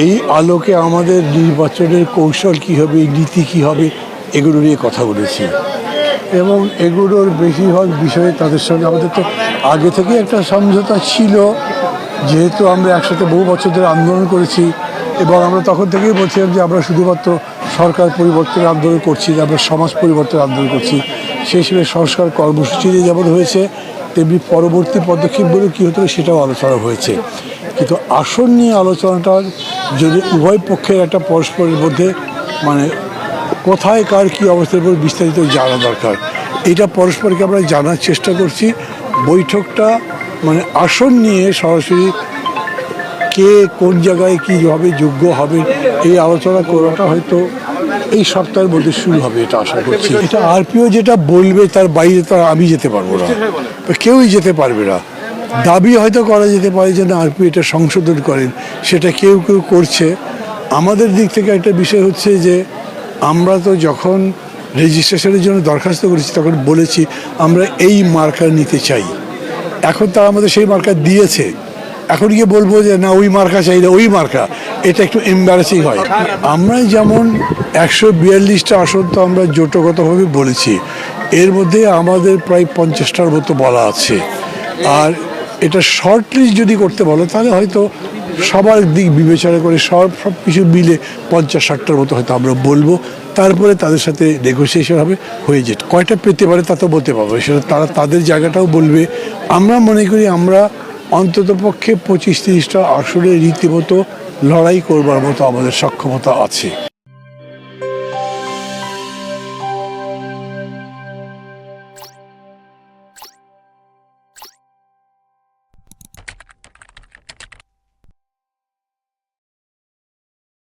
এই আলোকে আমাদের নির্বাচনের কৌশল কী হবে, নীতি কী হবে, এগুলো নিয়ে কথা বলেছি। এবং এগুলোর বেশিরভাগ বিষয়ে তাদের সঙ্গে আমাদের তো আগে থেকে একটা সমঝোতা ছিল, যেহেতু আমরা একসাথে বহু বছর ধরে আন্দোলন করেছি এবং আমরা তখন থেকেই বলছিলাম যে আমরা শুধুমাত্র সরকার পরিবর্তনের আন্দোলন করছি আমরা সমাজ পরিবর্তনের আন্দোলন করছি। সেই হিসেবে সংস্কার কর্মসূচিতে যেমন হয়েছে তেমনি পরবর্তী পদক্ষেপগুলো কী হতে সেটাও আলোচনা হয়েছে। কিন্তু আসন নিয়ে আলোচনাটা যদি উভয় পক্ষের একটা পরস্পরের মধ্যে মানে কোথায় কার কী অবস্থার উপর বিস্তারিত জানা দরকার, এটা পরস্পরকে আমরা জানার চেষ্টা করছি। বৈঠকটা মানে আসন নিয়ে সরাসরি কে কোন জায়গায় কী হবে, যোগ্য হবে, এই আলোচনা করাটা হয়তো এই সপ্তাহের মধ্যে শুরু হবে, এটা আশা করছি। এটা আরপিও যেটা বলবে তার বাইরে তো আমি যেতে পারব না। কেউই যেতে পারবে না। দাবি হয়তো করা যেতে পারে যে, না আরপিও এটা সংশোধন করেন, সেটা কেউ কেউ করছে। আমাদের দিক থেকে একটা বিষয় হচ্ছে যে, আমরা তো যখন রেজিস্ট্রেশনের জন্য দরখাস্ত করেছি, তখন বলেছি আমরা এই মার্কার নিতে চাই। এখন তারা আমাদের সেই মার্কার দিয়েছে। এখন গিয়ে বলব যে, না, ওই মার্কা চাই না, ওই মার্কা। এটা একটু এম্বারাসিং হয়। আমরা যেমন একশো বিয়াল্লিশটা আসন তো আমরা জোটগতভাবে বলেছি। এর মধ্যে আমাদের প্রায় পঞ্চাশটার মতো বলা আছে। আর এটা শর্ট লিস্ট যদি করতে বলো, তাহলে হয়তো সবার দিক বিবেচনা করে সব সব কিছু মিলে পঞ্চাশ ষাটটার মতো হয়তো আমরা বলব। তারপরে তাদের সাথে নেগোসিয়েশন হবে, হয়ে যেত। কয়টা পেতে পারে তা তো বলতে পারব সেটা তারা তাদের জায়গাটাও বলবে। আমরা মনে করি আমরা অন্তত পক্ষে পঁচিশ তিরিশটা আসলে রীতিমতো লড়াই করবার মতো আমাদের সক্ষমতা আছে।